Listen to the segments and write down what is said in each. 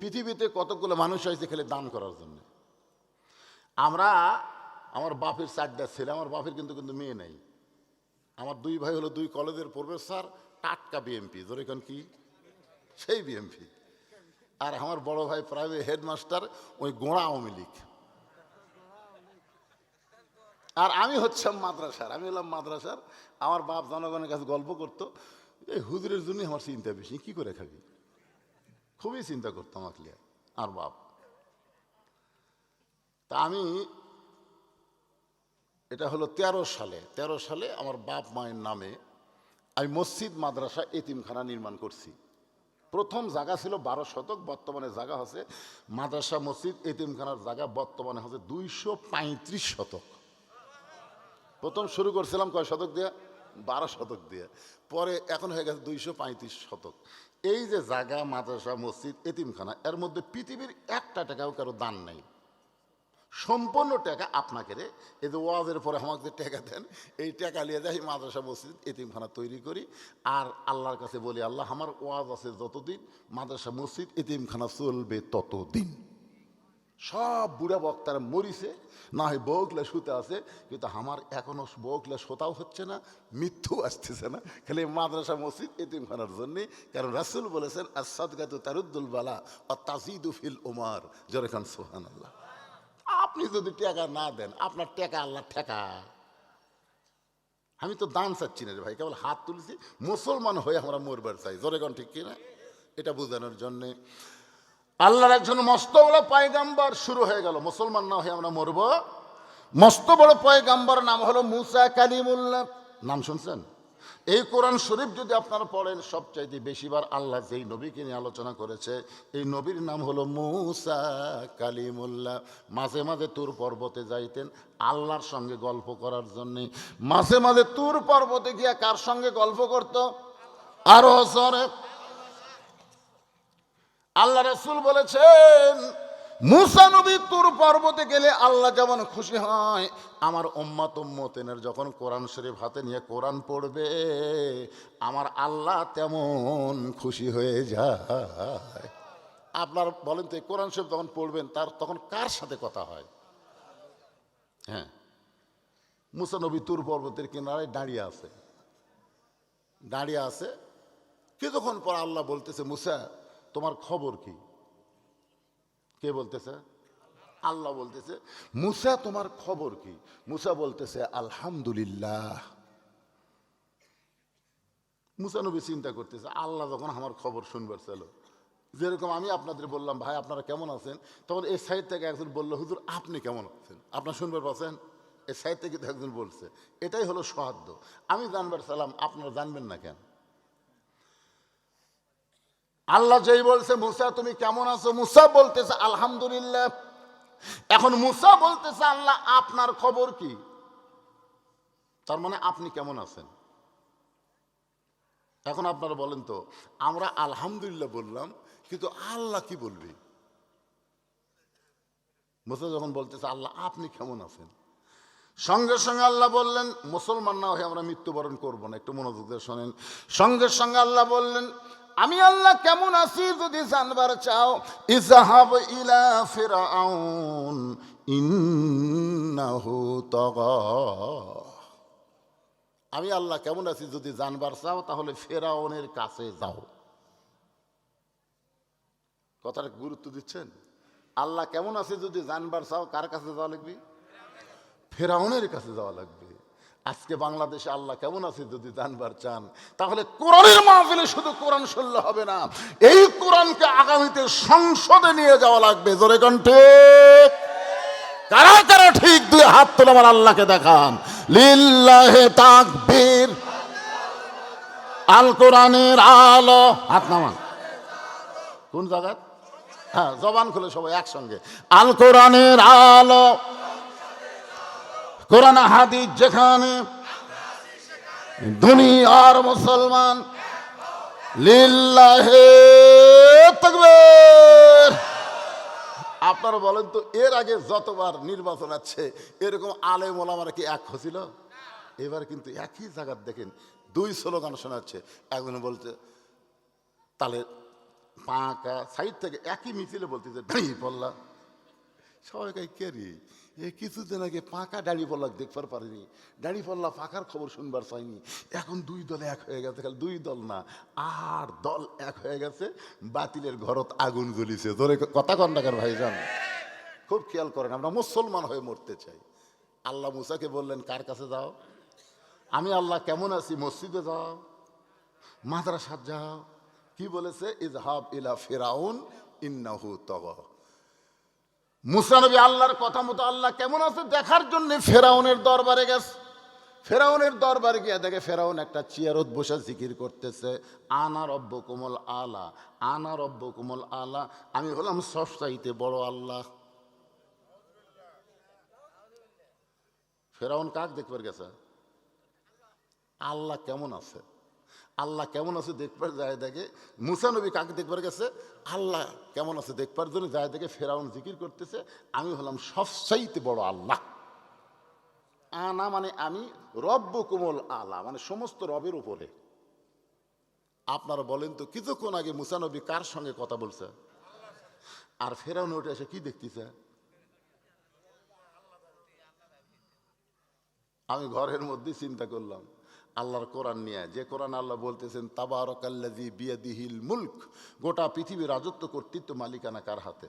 পৃথিবীতে কতগুলো মানুষ হয়েছে খেলে দান করার জন্য? আমরা, আমার বাপের চারটা ছেলে, আমার বাপের কিন্তু কিন্তু মেয়ে নেই। আমার দুই ভাই হলো দুই কলেজের প্রফেসর, টাটকা বিএমপি এখন কি? সেই বিএমপি আর আমার বড় ভাই প্রাইভেট হেডমাস্টার, ওই গোড়া আওয়ামী লীগ। আর আমি হচ্ছিলাম মাদ্রাসার, আমি হলাম মাদ্রাসার। আমার বাপ জনগণের কাছে গল্প করতো, এই হুজুরের জন্যই আমার চিন্তা বেশি, কী করে খাবি? খুবই চিন্তা করতাম আসলে আর বাপ। তা আমি এটা হলো তেরো সালে তেরো সালে আমার বাপ মায়ের নামে আমি মসজিদ, মাদ্রাসা, এতিমখানা নির্মাণ করছি। প্রথম জায়গা ছিল বারো শতক, বর্তমানে জায়গা হচ্ছে মাদ্রাসা, মসজিদ, এতিমখানার জায়গা, বর্তমানে হচ্ছে দুইশো পঁয়ত্রিশ শতক। প্রথম শুরু করছিলাম কয় শতক দিয়ে? বারো শতক দিয়ে। পরে এখন হয়ে গেছে দুইশো পঁয়ত্রিশ শতক। এই যে জায়গা মাদ্রাসা, মসজিদ, এতিমখানা, এর মধ্যে পৃথিবীর একটা টাকাও কারও দান নেই। সম্পূর্ণ টাকা আপনাকে রে। এই যে ওয়াজের পরে আমাকে টাকা দেন, এই টাকা নিয়ে যাই মাদ্রাসা, মসজিদ, এতিমখানা তৈরি করি। আর আল্লাহর কাছে বলি, আল্লাহ, আমার ওয়াজ আছে যতদিন মাদ্রাসা, মসজিদ, এতিমখানা চলবে ততদিন। সব বুড়া বক্তারা মরিছে, না হয় বউকলে শুতে আছে, কিন্তু আমার এখনও বউকলে শোতাও হচ্ছে না মৃত্যু আসতেছে না। খালি মাদ্রাসা, মসজিদ, এতিমখানার জন্যে। কারণ রাসুল বলেছেন আর সদগাত তারুদ্দুল বালা ও তাজিদু ফিল উমার। জরেখান সোহান আল্লাহ আপনি যদি টাকা না দেন, আপনার টাকা আল্লাহ ঠেকা। আমি তো দান চাচ্ছি না রে ভাই, কেবল হাত তুলছি। মুসলমান হয়ে আমরা মরবার চাই। জোরেগণ ঠিক কিনা? এটা বোঝানোর জন্যে আল্লাহর একজন মস্ত বড় পয়গাম্বার শুরু হয়ে গেল। মুসলমান না হয়ে আমরা মরব। মস্ত বড় পয়গাম্বার নাম হলো মুসা কালিমুল্লাহ। নাম শুনছেন? এই কোরআন শরীফ যদি আপনারা পড়েন, সবচাইতে বেশিবার আল্লাহ যেই নবীকে নিয়ে আলোচনা করেছে, এই নবীর নাম হলো মুসা কালিমুল্লাহ। মাঝে মাঝে তুর পর্বতে যাইতেন আল্লাহর সঙ্গে গল্প করার জন্যে। মাঝে মাঝে তুর পর্বতে গিয়া কার সঙ্গে গল্প করত? আরও সরে আল্লাহ রসুল বলেছেন, মুসা নবী তুর পর্বতে গেলে আল্লাহ যেমন খুশি হয়। আমার উম্মাত উম্মতেনের যখন কোরআন শরীফ হাতে নিয়ে কোরআন পড়বে, আমার আল্লাহ তেমন খুশি হয়ে যায়। আপনার বলেন তো কোরআন শরীফ যখন পড়বেন, তার তখন কার সাথে কথা হয়? হ্যাঁ। মুসা নবী তুর পর্বতের কিনারায় দাঁড়িয়ে আছে। দাঁড়িয়ে আছে। কিছুক্ষণ পর আল্লাহ বলতেছে, মুসা তোমার খবর কি? কে বলতেছে? আল্লাহ বলতেছে, মুসা, তোমার খবর কি? মুসা বলতেছে, আলহামদুলিল্লাহ। মুসা নবী চিন্তা করতেছে, আল্লাহ যখন আমার খবর শুনবার ছিল যেরকম আমি আপনাদের বললাম, ভাই, আপনারা কেমন আছেন? তখন এই সাইড থেকে একজন বলল, হুজুর, আপনি কেমন আছেন? আপনার শুনবার পাচ্ছেন? এই সাইড থেকে একজন বলছে, এটাই হলো সহাদ্য আমি জানবার সালাম আপনারা জানবেন না কেন? আল্লাহ যেই বলছে, মুসা, তুমি কেমন আছো? মুসা বলতেছে, আলহামদুলিল্লাহ। এখন মুসা বলতেছে, আল্লাহ, আপনার খবর কি? তার মানে আপনি কেমন আছেন? এখন আপনারা বলেন তো, আমরা আলহামদুলিল্লাহ বললাম, কিন্তু আল্লাহ কি বলবি? মুসা যখন বলতেছে, আল্লাহ, আপনি কেমন আছেন? সঙ্গে সঙ্গে আল্লাহ বললেন, মুসলমান না হয়ে আমরা মৃত্যুবরণ করব না। একটু মনোযোগ দিয়ে শোনেন। সঙ্গে সঙ্গে আল্লাহ বললেন আমি আল্লাহ কেমন আছি যদি জানবার চাও? ইজাহাব ইলা ফিরাউন, ইন্নাহু আমি আল্লাহ কেমন আছি যদি জানবার চাও, তাহলে ফেরাউনের কাছে যাও। কথাটা গুরুত্ব দিচ্ছেন? আল্লাহ কেমন আছে যদি জানবার চাও, কার কাছে যাওয়া লাগবে? ফেরাউনের কাছে যাওয়া লাগবে। আজকে বাংলাদেশে আল্লাহ কেমন আছে যদি জানবার চান? তাহলে কোরআনের মাহফিলে শুধু কোরআন শুনলে হবে না, এই কোরআনকে আগামীতে সংসদে নিয়ে যাওয়া লাগবে। জোরে কণ্ঠে কারা কারা ঠিক? দুই হাত তোলে আমার আল্লাহকে দেখান। লিল্লাহে তাকবীর আল কোরআনের আলো। হাত নামান। কোন জায়গা হ্যাঁ জবান খুলে সবাই একসঙ্গে। আল কোরআনের আলো। কোরআন হাদিস যেখানে দুনিয়ার মুসলমান আপনারা বলেন তো, এর আগে যতবার নির্বাচন আছে, এরকম আলে মোলামারা কি এক হছিল এবার কিন্তু একই জায়গার দেখেন, দুই স্লোগান শোনাচ্ছে। একজন বলছে তালে পাঁকা সাইড থেকে একই মিছিলে বলতেছে দাঁড়িয়ে পড়লা। সবাই কয়, কে রে? এ কিছুদিন আগে পাকা দাড়ি পল্লা দেখবার পারিনি। দাড়ি পল্লা পাকার খবর শুনবার চাইনি। এখন দুই দল এক হয়ে গেছে, খালি দুই দল না, আর দল এক হয়ে গেছে, বাতিলের ঘরত আগুন জ্বলিছে। ধরে কথা কন্ডাকার ভাইজান? খুব খেয়াল করেন, আমরা মুসলমান হয়ে মরতে চাই। আল্লাহ মুসাকে বললেন, কার কাছে যাও? আমি আল্লাহ কেমন আছি? মসজিদে যাও, মাদ্রাসাত যাও। কি বলেছে? ইজহাব ইলা ফেরাউন, ইন্নাহু তগ মুসানবী আল্লাহর কথা মতো আল্লাহ কেমন আছে দেখার জন্য ফেরাউনের দরবারে গেছে। ফেরাউনের দরবারে গিয়ে দেখে ফেরাউন একটা চেয়ারত বসে জিকির করতেছে। আনা রব্ব কোমল আলা, আনা রব্ব কোমল আলা, আমি হলাম সবচাইতে বড় আল্লাহ। ফেরাউন কাক দেখবার গেছে? আল্লাহ কেমন আছে? আল্লাহ কেমন আছে দেখবার যায় দেখে মুসানবী কাকে দেখবার গেছে? আল্লাহ কেমন আছে দেখবার জন্য যায় দেখে ফেরাউন জিকির করতেছে, আমি হলাম সবচাইতে বড় আল্লাহ। আনা মানে আমি রব্য কোমল আলা মানে সমস্ত রবের উপরে। আপনারা বলেন তো, কিছুক্ষণ আগে মুসানবী কার সঙ্গে কথা বলছে? আর ফেরাউন ওঠে এসে কি দেখতেছে? আমি ঘরের মধ্যে চিন্তা করলাম। আল্লাহর কোরআন নিয়ে, যে কোরআন আল্লাহ বলতেছেন তাবারকাল্লাজি বিয়াদিহিল মুলক গোটা পৃথিবীর রাজত্ব কর্তৃত্ব মালিকানা কার হাতে?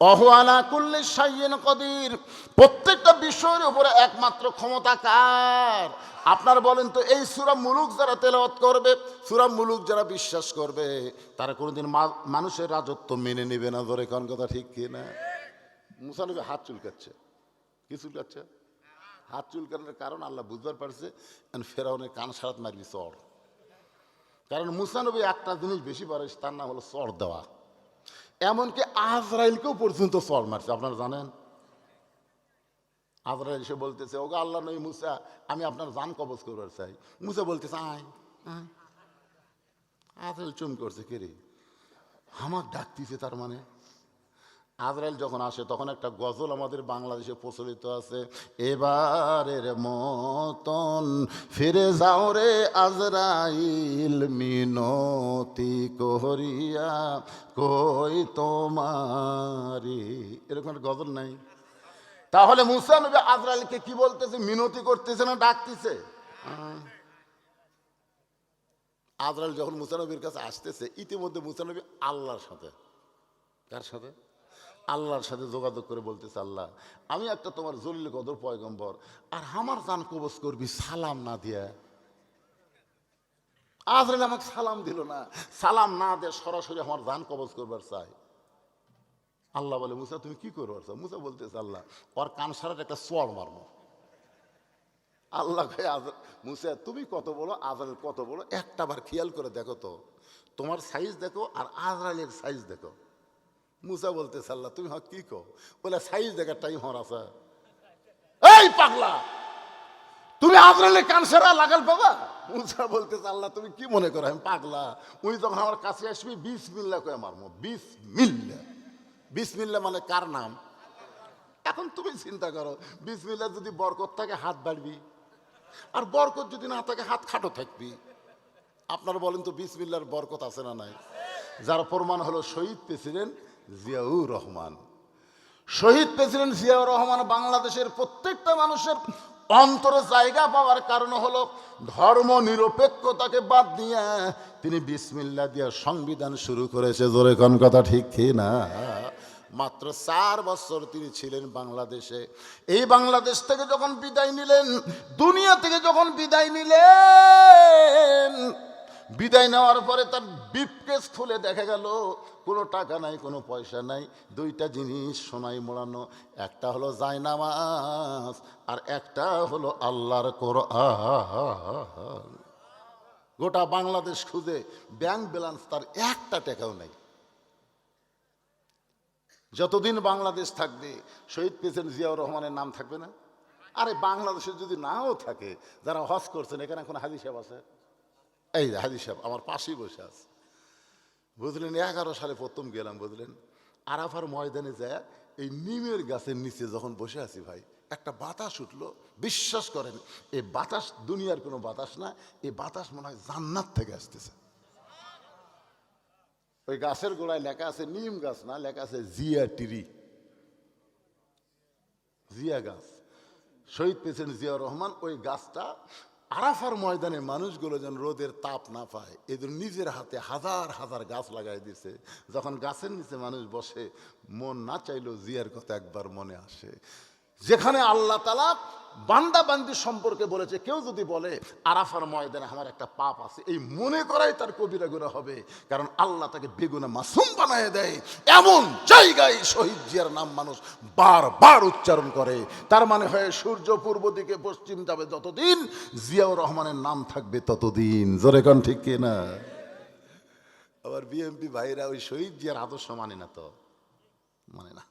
অহওয়ালা করলে সাইয়েন কদির। প্রত্যেকটা বিষয়ের উপরে একমাত্র ক্ষমতা কার? আপনার বলেন তো, এই সুরা মুলুক যারা তেলাওয়াত করবে, সুরা মুলুক যারা বিশ্বাস করবে, তারা কোনোদিন মানুষের রাজত্ব মেনে নেবে না, ধরে কোন কথা ঠিক কি না মুসানবী হাত চুলকাচ্ছে। কি চুলকাচ্ছে? হাত চুলকানোর কারণ আল্লাহ বুঝবার পারছে and ফেরাউনের কান সারাত মারবি চর। কারণ মুসানবী একটা জিনিস বেশি পারে তার নাম হলো চর দেওয়া। এমনকি আজরাইলকেও পর্যন্ত চর মারছে আপনারা জানেন? আজরাইল এসে বলতেছে ওগো আল্লাহ নই মুসা আমি আপনার জান কবজ করবার চাই। মুসা বলতেছে আয়। আয়। আজরাইল চুম করছে কে রে? আমাক ডাকতিছে তার মানে। আজরাইল যখন আসে, তখন একটা গজল আমাদের বাংলাদেশে প্রচলিত আছে। এবারের মতন ফিরে যাও রে আজরাইল, মিনতি করিয়া কই তোমারি। এরকম একটা গজল নাই? তাহলে মুসা নবী আজরাইলকে কি বলতেছে? মিনতি করতেছে না ডাকতেছে। আজরাইল যখন মুসানবীর কাছে আসতেছে, ইতিমধ্যে মুসানবী আল্লাহর সাথে। কার সাথে? আল্লাহর সাথে যোগাযোগ করে বলতেছে, আল্লাহ, আমি একটা তোমার জলিল কদর পয়গম্বর, আর আমার জান কবচ করবি, সালাম না দিয়া। আজরাইল আমাকে সালাম দিল না। সালাম না দিয়ে সরাসরি আমার জান কবচ করবার চাই আল্লাহ বলে, মুসা, তুমি কি করবার চাও? মুসা বলতেছে, আল্লাহ, ওর কান সারাটা একটা চড় মারবো। আল্লাহ মুসা, তুমি কত বলো, আজরাইল কত বলো, একটা বার খেয়াল করে দেখো তো। তোমার সাইজ দেখো আর আজরাইলের সাইজ দেখো। মুসা বলতে আল্লাহ, তুমি হক কি কো বলে, সাইজ দেখার টাইম হর আছে। এই পাগলা, তুমি আজরাইলের কান সারা লাগাল বাবা মুসা বলতে আল্লাহ, তুমি কি মনে করো? আমি পাগলা। উনি যখন আমার কাছে আসবি বিশ মিল্লা কয়ে মারমো বিশ মিল্লা বিশ মিল্লা মানে কার নাম? এখন তুমি চিন্তা করো বিশ মিল্লা যদি বরকত থাকে, হাত বাড়বি। আর বরকত যদি না থাকে, হাত খাটো থাকবি। আপনারা বলেন তো বিশ মিল্লার বরকত আছে না নাই? যার প্রমাণ হলো শহীদ প্রেসিডেন্ট জিয়াউর রহমান। শহীদ প্রেসিডেন্ট জিয়াউর রহমান বাংলাদেশের প্রত্যেকটা মানুষের অন্তরে জায়গা পাওয়ার কারণ হলো ধর্ম নিরপেক্ষতাকে বাদ দিয়ে তিনি বিসমিল্লা দিয়ে সংবিধান শুরু করেছে। জোরে কোন কথা ঠিক কি না? মাত্র চার বছর তিনি ছিলেন বাংলাদেশে। এই বাংলাদেশ থেকে যখন বিদায় নিলেন, দুনিয়া থেকে যখন বিদায় নিলেন বিদায় নেওয়ার পরে তার বিপকেস খুলে দেখা গেল, কোনো টাকা নাই, কোনো পয়সা নাই, দুইটা জিনিস সোনাই মোড়ানো, একটা হলো জায়নামাজ আর একটা হলো আল্লাহর কোরআন। গোটা বাংলাদেশ খুঁজে ব্যাংক ব্যালেন্স তার একটা টাকাও নেই। যতদিন বাংলাদেশ থাকবে, শহীদ প্রেসিডেন্ট জিয়াউর রহমানের নাম থাকবে না? আরে বাংলাদেশে যদি নাও থাকে, যারা হজ করছেন, এখানে এখন হাজি সাহেব আছে? এই যে হাজি সাহেব, আমার পাশেই বসে আছে। বুঝলেন, এগারো সালে প্রথম গেলাম, বুঝলেন? আরাফার ময়দানে যায়, এই নিমের গাছের নিচে যখন বসে আছি ভাই, একটা বাতাস উঠল, বিশ্বাস করেন এই বাতাস দুনিয়ার কোনো বাতাস না এই বাতাস মনে হয় জান্নাত থেকে আসতেছে। ওই গাছের গোড়ায় লেখা আছে নিম গাছ না, লেখা আছে জিয়া টিরি। জিয়া গাছ। শহীদ প্রেসিডেন্ট জিয়া রহমান, ওই গাছটা আরাফার ময়দানে মানুষগুলো যেন রোদের তাপ না পায়, এদের নিজের হাতে হাজার হাজার গাছ লাগাই দিছে। যখন গাছের নিচে মানুষ বসে, মন না চাইলেও জিয়ার কথা একবার মনে আসে। যেখানে আল্লাহ তালা বান্দা বান্দি সম্পর্কে বলেছে, কেউ যদি বলে, আরাফার ময়দানে আমার একটা পাপ আছে, এই মনে করাই তার কবিরা গুণা হবে। কারণ আল্লাহ তাকে বেগুনা মাসুম বানায় দেয়। এমন জায়গায় শহীদ জিয়ার নাম মানুষ বারবার উচ্চারণ করে। তার মানে হয় সূর্য পূর্ব দিকে পশ্চিম যাবে যতদিন, জিয়াউর রহমানের নাম থাকবে ততদিন। জোরে কন ঠিক কিনা আবার বিএমপি ভাইরা ওই শহীদ জিয়ার আদর্শ মানে না তো? মানে না।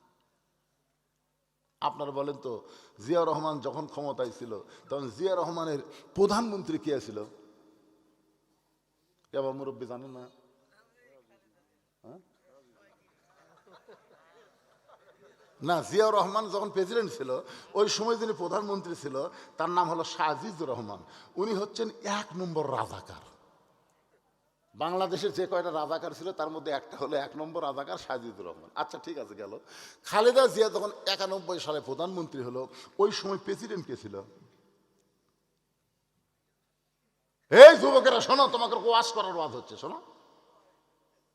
আপনারা বলেন তো, জিয়া রহমান যখন ক্ষমতায় ছিল, তখন জিয়া রহমানের প্রধানমন্ত্রী কে ছিল? কেবা মুরব্বী জানেন না? হ্যাঁ? না, জিয়া রহমান যখন প্রেসিডেন্ট ছিল, ওই সময় যিনি প্রধানমন্ত্রী ছিল, তার নাম হলো শাহজিজুর রহমান। উনি হচ্ছেন এক নম্বর রাজাকার। বাংলাদেশের যে কয়টা রাজাকার ছিল, তার মধ্যে একটা হলো এক নম্বর রাজাকার সাজিদুর রহমান। আচ্ছা ঠিক আছে, গেল। খালেদা জিয়া যখন একানব্বই সালে প্রধানমন্ত্রী হলো, ওই সময় প্রেসিডেন্ট কে ছিল? এই যুবকেরা, শোনো, তোমাকে ওয়াশ করার ওয়াজ হচ্ছে, শোনো।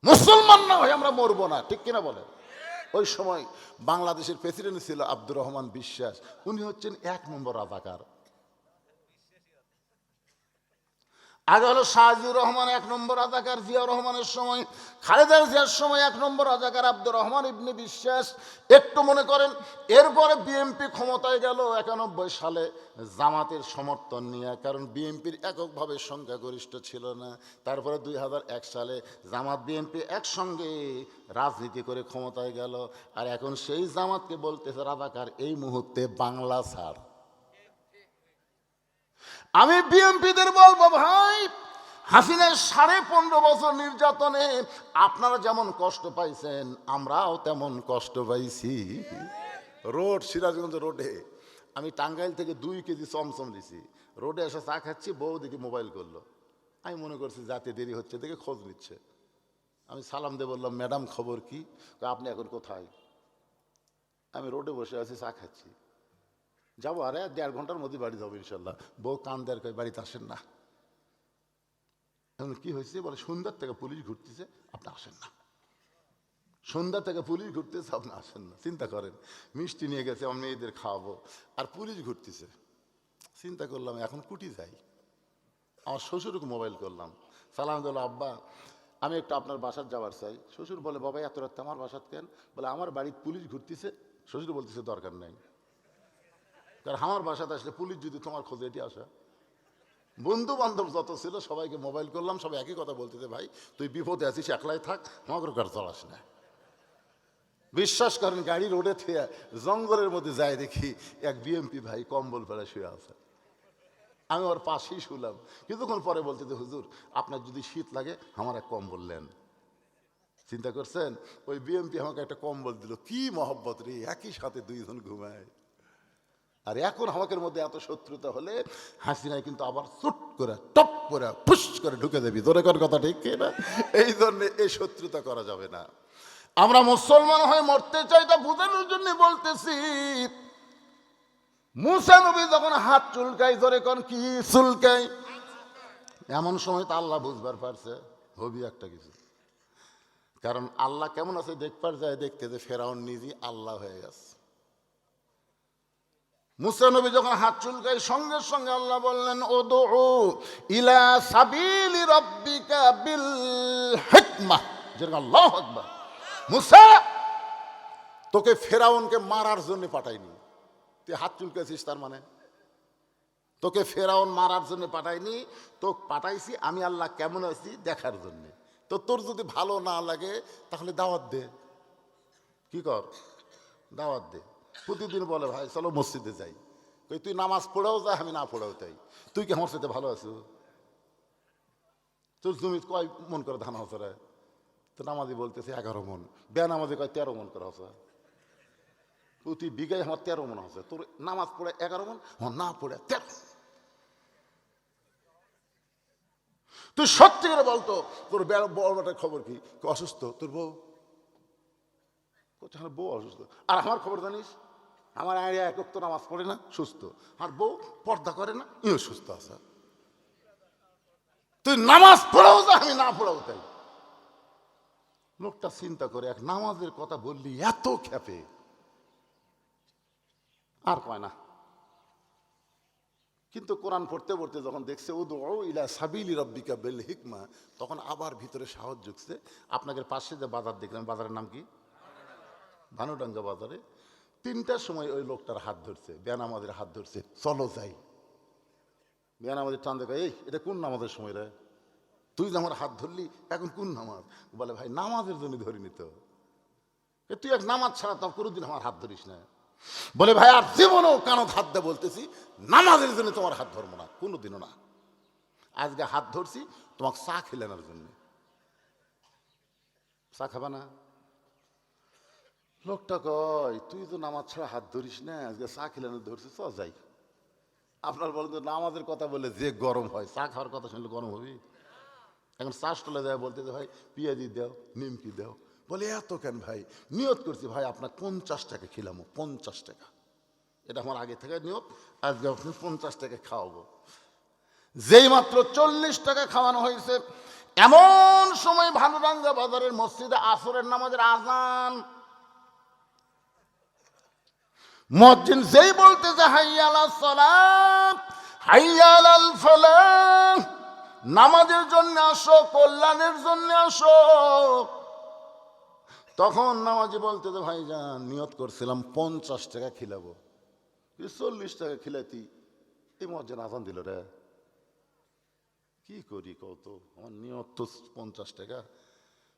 মুসলমান না হয়ে আমরা মরবো না, ঠিক কিনা বলে? ওই সময় বাংলাদেশের প্রেসিডেন্ট ছিল আব্দুর রহমান বিশ্বাস। উনি হচ্ছেন এক নম্বর রাজাকার। আগে হলো শাহজিউর রহমান এক নম্বর রাজাকার জিয়া রহমানের সময়, খালেদা জিয়ার সময় এক নম্বর রাজাকার আব্দুর রহমান ইবনে বিশ্বাস। একটু মনে করেন, এরপরে বিএনপি ক্ষমতায় গেল একানব্বই সালে জামাতের সমর্থন নিয়ে, কারণ বিএনপির এককভাবে সংখ্যাগরিষ্ঠ ছিল না। তারপরে দুই এক সালে জামাত বিএনপি একসঙ্গে রাজনীতি করে ক্ষমতায় গেল। আর এখন সেই জামাতকে বলতেছে রাজাকার, এই মুহূর্তে বাংলা ছাড়। আমি বিএমপিদের বলব, ভাই, হাসিনের সাড়ে পনেরো বছর নির্যাতনে আপনারা যেমন কষ্ট পাইছেন, আমরাও তেমন কষ্ট পাইছি। রোড, সিরাজগঞ্জ রোডে আমি টাঙ্গাইল থেকে দুই কেজি চমচম দিছি। রোডে এসে চা খাচ্ছি, বউ দেখি মোবাইল করল। আমি মনে করছি যাতে দেরি হচ্ছে, দেখে খোঁজ নিচ্ছে। আমি সালাম দিয়ে বললাম, ম্যাডাম, খবর কি? আপনি এখন কোথায়? আমি রোডে বসে আছি, চা খাচ্ছি। যাব, আরে দেড় ঘণ্টার মধ্যে বাড়ি যাব ইনশাল্লাহ। বউ কান দেড় কয়, বাড়িতে আসেন না। এখন কি হয়েছে বলে, সন্ধ্যার থেকে পুলিশ ঘুরতেছে, আপনি আসেন না। সন্ধ্যা থেকে পুলিশ ঘুরতেছে, আপনি আসেন না। চিন্তা করেন, মিষ্টি নিয়ে গেছে আমার মেয়েদের খাওয়াবো। আর পুলিশ ঘুরতেছে। চিন্তা করলাম, এখন কুটি যাই। আমার শ্বশুরকে মোবাইল করলাম। সালাম দিল, আব্বা, আমি একটু আপনার বাসার যাওয়ার চাই। শ্বশুর বলে, বাবা, এত রাত্রে আমার বাসাত কেন? বলে, আমার বাড়ির পুলিশ ঘুরতেছে। শ্বশুর বলতেছে, দরকার নেই। কারণ আমার বাসাতে আসলে পুলিশ যদি তোমার খোঁজে, এটি আসা। বন্ধু বান্ধব যত ছিল, সবাইকে মোবাইল করলাম, সবাই একই কথা বলতেছে, ভাই, তুই বিপদে আছিস, একলাই থাক, আমাকে কার চলাস না। বিশ্বাস করেন, গাড়ি রোডে থেকে জঙ্গলের মধ্যে যায় দেখি, এক বিএমপি ভাই কম্বল ফেলে শুয়ে আছে। আমি ওর পাশেই শুলাম। কিছুক্ষণ পরে বলতে যে হুজুর, আপনার যদি শীত লাগে, আমার এক কম্বল নেন। চিন্তা করছেন? ওই বিএমপি আমাকে একটা কম্বল দিল। কি মহব্বত রে, একই সাথে দুইজন ঘুমায়। আর এখন আমাদের মধ্যে এত শত্রুতা হলে হাসিনায় কিন্তু আবার চুট করে, টপ করে ফুস করে ঢুকে দেবি। তোরে কর কথা ঠিক না এই জন্য এই শত্রুতা করা যাবে না। আমরা মুসলমান হয়ে মরতে চাই তা বোঝানোর জন্য বলতেছি, মুসা নবী যখন হাত চুলকাই ধরে কোন কি চুলকাই এমন সময় তো আল্লাহ বুঝবার পারছে, হবি একটা কিছু। কারণ আল্লাহ কেমন আছে দেখবার যায় দেখতে যে ফেরাউন নিজে আল্লাহ হয়ে গেছে। মুসানবী যখন হাত চুলকায়, সঙ্গে সঙ্গে আল্লাহ বললেন ও দো ইলা সাবিলি রব্বিকা বিল যেরকম আল্লাহ মুসা, তোকে ফেরাউনকে মারার জন্য পাঠাইনি। তুই হাত চুলকেছিস তার মানে? তোকে ফেরাউন মারার জন্য পাঠাইনি তো পাঠাইছি আমি আল্লাহ কেমন আছি দেখার জন্য। তো তোর যদি ভালো না লাগে, তাহলে দাওয়াত দে। কি কর? দাওয়াত দে। প্রতিদিন বলে, ভাই, চলো মসজিদে যাই। কই, তুই নামাজ পড়েও যা, আমি না পড়েও তাই। তুই কি আমার সাথে ভালো আছো? তোর জমি কয় মন করে ধান রে? তো নামাজি বলতেছে এগারো মন। বে নামাজি কয় তেরো মন করে হচ্ছে। প্রতি বিঘায় আমার তেরো মন আছে তোর নামাজ পড়ে এগারো মন? আমার না পড়ে তেরো তুই সত্যি করে বলতো, তোর বেড়া- বড় খবর কি? অসুস্থ। তোর বউ? বউ অসুস্থ। আর আমার খবর জানিস? আমার আইডিয়া একক তো নামাজ পড়ে না, সুস্থ। আর বউ পর্দা করে না, ইও সুস্থ আছে। তুই নামাজ পড়াও যা, আমি না পড়াও তাই। লোকটা চিন্তা করে, এক নামাজের কথা বললি, এত খেপে আর কয় না। কিন্তু কোরআন পড়তে পড়তে যখন দেখছে ও দৌ ইলা সাবিলি রব্বিকা বেল হিকমা তখন আবার ভিতরে সাহস জুগছে। আপনাদের পাশে যে বাজার দেখলাম, বাজারের নাম কি? ভানুডাঙ্গা বাজারে। তিনটার সময় ওই লোকটার হাত ধরছে, ব্যান আমাদের হাত ধরছে, চলো যাই। ব্যান আমাদের টান দেখা এই, এটা কোন নামাজের সময় রে? তুই যে আমার হাত ধরলি, এখন কোন নামাজ? বলে, ভাই, নামাজের জন্য ধরিনি তো। এ, তুই এক নামাজ ছাড়া তো কোনোদিন আমার হাত ধরিস না। বলে, ভাই, আর জীবনও কানো হাত দিয়ে বলতেছি, নামাজের জন্য তোমার হাত ধরবো না, কোনোদিনও না। আজকে হাত ধরছি, তোমাকে চা খেলেনার জন্য। চা খাবা না? লোকটা কয়, তুই তো নামাজ ছাড়া হাত ধরিস না, আজকে চা খেলেনার ধরছিস চ যাই। আপনার বলেন তো, নামাজের কথা বলে যে গরম হয়, চা খাওয়ার কথা শুনলে গরম হবি? এখন চা স্টলে দেয় বলতে যে, ভাই, পেঁয়াজি দাও, নিমকি দাও। বলে, এত কেন ভাই? নিয়ত করছি, ভাই, আপনার পঞ্চাশ টাকা খেলামো, পঞ্চাশ টাকা। এটা আমার আগে থেকে নিয়ত, আজকে আপনি পঞ্চাশ টাকা খাওয়াবো। যেই মাত্র চল্লিশ টাকা খাওয়ানো হয়েছে, এমন সময় ভানুরাঙ্গা বাজারের মসজিদে আসরের নামাজের আজান মসজিদ যেই বলতেছে হাইয়ালা সালাম হাইয়ালাল ফালাহ, নামাজের জন্য আসো, কল্যাণের জন্য আসো। তখন নামাজি বলতে তো ভাইজান, নিয়ত করছিলাম পঞ্চাশ টাকা খিলাবো। চল্লিশ টাকা খিলাতি এই মজ্জান আজান দিল রে। কি করি কত আমার নিয়ত তো পঞ্চাশ টাকা।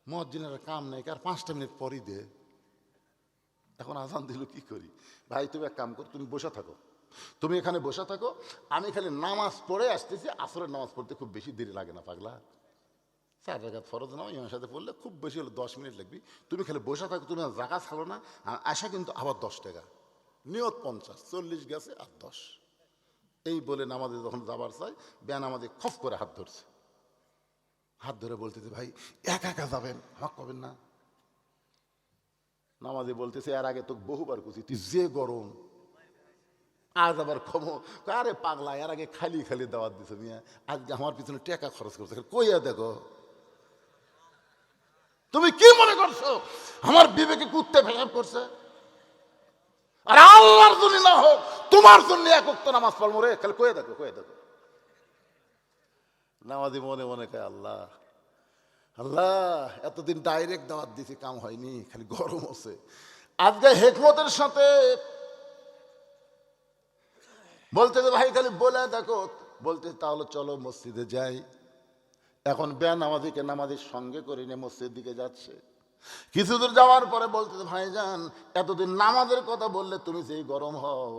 মজ্জিনের কাম নেই আর পাঁচটা মিনিট পরই দে। এখন আজান দিল কি করি? ভাই, তুমি এক কাম কর, তুমি বসে থাকো। তুমি এখানে বসে থাকো, আমি খালি নামাজ পড়ে আসতেছি। আসরের নামাজ পড়তে খুব বেশি দেরি লাগে না, পাগলা। চার জায়গা ফরজ নাও ইমামের সাথে পড়লে খুব বেশি হলে দশ মিনিট লাগবে। তুমি খালি বসে থাকো, তুমি জায়গা ছাড়ো না। আসা কিন্তু আবার দশ টাকা। নিয়ত পঞ্চাশ, চল্লিশ গেছে আর দশ। এই বলে নামাজে যখন যাবার চাই ব্যান আমাদের খফ করে হাত ধরছে। হাত ধরে বলতেছে, ভাই, একা একা যাবেন? আমাকে কবেন না। নামাজে বলতেছে, এর আগে তো বহুবার কুচি তুই যে গরম। আজ আবার ক্ষম আরে পাগলা, এর আগে খালি খালি দাওয়াত দিছে মিয়া। আজকে আমার পিছনে টাকা খরচ করছে। কইয়া দেখো। তুমি কি মনে করছ? আমার বিবেকে কুত্তে ফেসাব করছে। আর আল্লাহর জন্য না হোক, তোমার জন্য একক তো নামাজ পড়ব রে। খালি কয়ে দেখো কয়ে দেখো। নামাজি মনে মনে কয়, আল্লাহ আল্লাহ, এতদিন ডাইরেক্ট দাওয়াত দিছি, কাম হয়নি, খালি গরম আছে। আজকে হেকমতের সাথে বলতে ভাই, খালি বলে দেখো। বলতে, তাহলে চলো মসজিদে যাই। এখন ব্যান নামাজিকে নামাজির সঙ্গে করে নিয়ে মসজিদের দিকে যাচ্ছে। কিছু দূর যাওয়ার পরে বলতে ভাই যান এতদিন নামাজের কথা বললে তুমি সেই গরম হও।